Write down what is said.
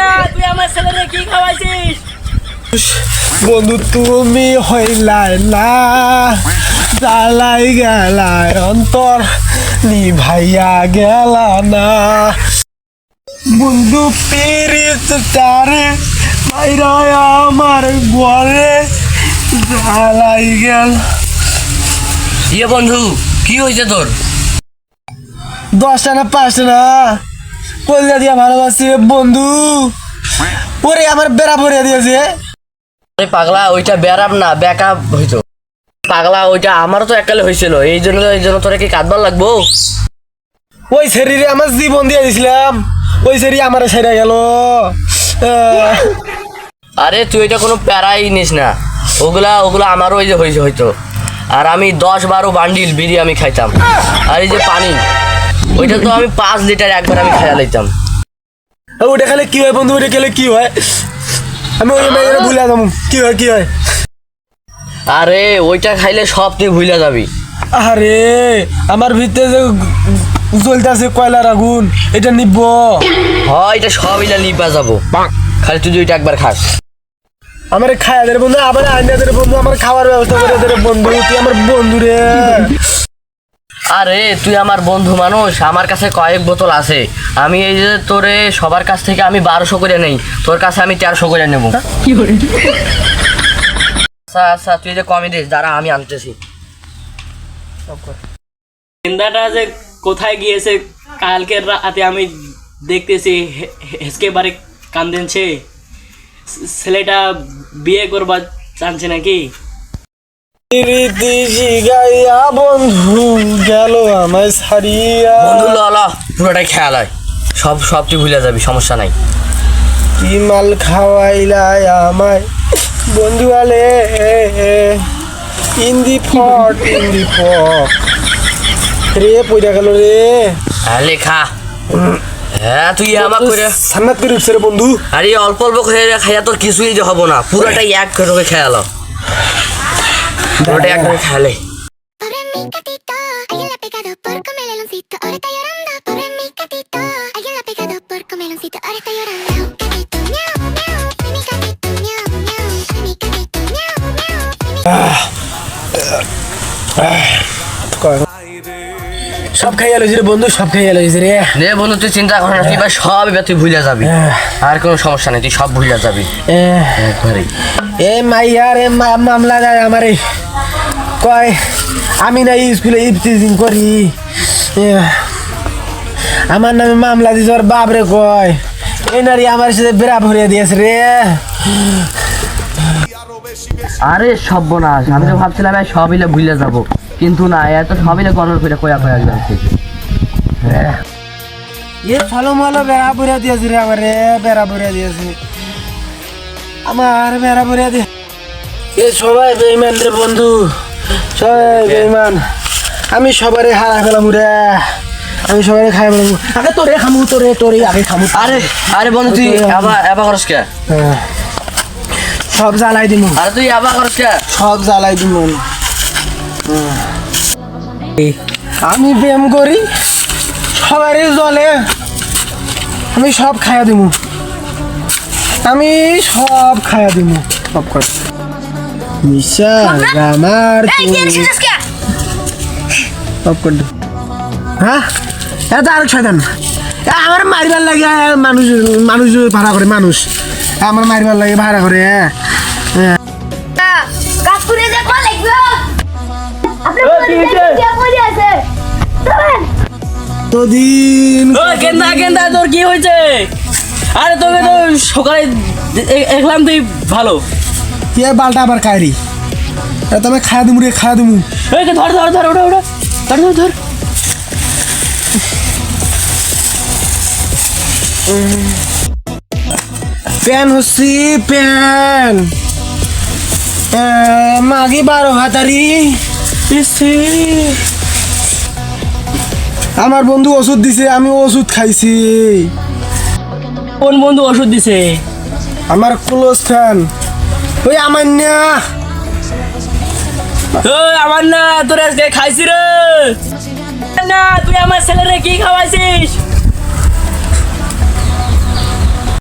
না তুই আমার ছেলেরে কি খাওয়াইছিস? বন্ধু তুমি হইলাই না জ্বালাই গেলাই অন্তর নিভাইয়া গেলা না। বন্ধু পিরিত তারে বাইরা আমার ঘরে জ্বালাই গেল। ইয়ে বন্ধু কি হয়েছে তোর? দশটা না পাঁচটা না কলজা দিয়া ভালোবাসি বন্ধু। ওরে আমার বেড়া ভরিয়া দিয়েছে। আরে পাগলা ওইটা ব্যারাপ না ব্যাকআপ হইতো। পাগলা ওইটা আমারও তো একালে হয়েছিল এই জন্য এই জন্য তোরা কি কাঁদবার লাগবো? ওই শরীরে আমার জীবন দিয়ে দিছিলাম। ওই শরীরে আমার ছেড়ে গেল। আরে তুই এটা কোনো প্যারাই নিস না। ওগুলা ওগুলা আমারও ওই যে হয়েছে হয়তো। আর আমি দশ বারো বান্ডিল বিড়ি আমি খাইতাম। আর এই যে পানি। ওইটা তো আমি পাঁচ লিটার একবার আমি খেয়া লইতাম ওটা খেলে কি হয় বন্ধু? ওটা খেলে কি হয়? আমি ওই মেয়ের ভুলে যাব। কি হয় কি হয়? আরে ওইটা খাইলে সব তুই ভুলে যাবি। আরে আমার ভিতরে যে জ্বলতেছে কয়লার আগুন এটা নিব। হয় এটা সব ইলা লিপা যাব। খালি তুই ওইটা একবার খাস। আমার খায়া দে বন্ধু আমার আইনা দে বন্ধু আমার খাওয়ার ব্যবস্থা করে বন্ধু তুই আমার বন্ধু রে। আরে তুই আমার বন্ধু মানুষ আমার কাছে কয়েক বোতল আছে। আমি এই যে তোরে সবার কাছ থেকে আমি বারোশো করে নেই তোর কাছে আমি তেরোশো করে নেব। আচ্ছা আচ্ছা তুই যে কমই দিস দাঁড়া আমি আনতেছি। গেন্দাটা যে কোথায় গিয়েছে কালকের রাতে আমি দেখতেছি হেসকে বারে কান্দেছে ছেলেটা বিয়ে করবার চাচ্ছে নাকি? রীতি বন্ধু গেল আমায় ছাড়িয়া। বন্ধু ল ল পুরোটাই খেয়াল হয় সব সব তুই ভুলে যাবি সমস্যা নাই। কি মাল খাওয়াইলাই আমায়? বন্ধু আলে ইন দি ফট ইন দি ফট। রে পয়রা গেল রে। হ্যাঁ লেখা হ্যাঁ তুই আমার করে সান্নাত করে বন্ধু। আরে অল্প অল্প খেয়ে খাইয়া তোর কিছুই যে হব না। পুরোটাই এক করে খেয়াল ¡Ahora সব খাই গেল রে বন্ধু সব খাই গেল রে। রে বন্ধু তুই চিন্তা করো না তুই বা সব এবার ভুলে যাবি। আর কোনো সমস্যা নেই তুই সব ভুলে যাবি। এ মাইয়া রে মামলা যায় আমার। কয় আমি না স্কুলে ইফতিজিং করি। আমার নামে মামলা দিছে ওর বাপ রে কয়। এই নারী আমার সাথে বেড়া ভরিয়ে দিয়েছে রে। আরে সব বোনাস আমি তো ভাবছিলাম এই সব ইলে ভুলে যাব। কিন্তু না এত সব ইলে গরর করে কয়া কয়া যাচ্ছে এ ভালো মালো বেড়া ভরিয়ে দিয়েছে রে আমার রে বেড়া ভরিয়ে দিয়েছে। আমার বেড়া ভরিয়ে দিয়ে এ সবাই বেইমান রে বন্ধু। বেইমান আমি সবারে হারা ফেলাম রে। আমি সবারে খাই ফেলাম। আগে তোরে খামু তোরে তোরে আগে খামু। আরে আরে বন্ধু তুই আবার আবার করস কে? হ্যাঁ। সব জ্বালাই দিমু। আরে তুই আবার করস কে? সব জ্বালাই দিমু। আমি প্রেম করি সবারই জলে। আমি সব খাইয়া দিমু। আমি সব খাইয়া দিমু। সব করে মিশা আমার সব করে। হ্যাঁ? এটা আরেক শয়তান। এ আমার মারিবার লাগে মানুষ মানুষ ভাড়া করে মানুষ। আমার মারিবার লাগে ভাড়া করে হ্যাঁ কাকুরে দেখো লাগবে আপনি কি করে আছে? তোদিন ও গেন্দা গেন্দা তোর কি হয়েছে আরে তোকে তো সকালে দেখলাম তুই ভালো। কে বালটা আবার কায়রি তুমি খায়া দিমু রে খায়া দিমু। এই ধর ধর ধর ওটা ওটা। ধর ধর ধর। প্যান হচ্ছি প্যান। মাগি বারো হাতারি আমার বন্ধু ওষুধ দিছে আমি ওষুধ খাইছি। কোন বন্ধু ওষুধ দিছে? আমার ক্লোজ ফ্যান ওই আমার না। আমার না, তোর আজকে খাইছি রে। না, তুই আমার ছেলেরে কি খাওয়াইছিস?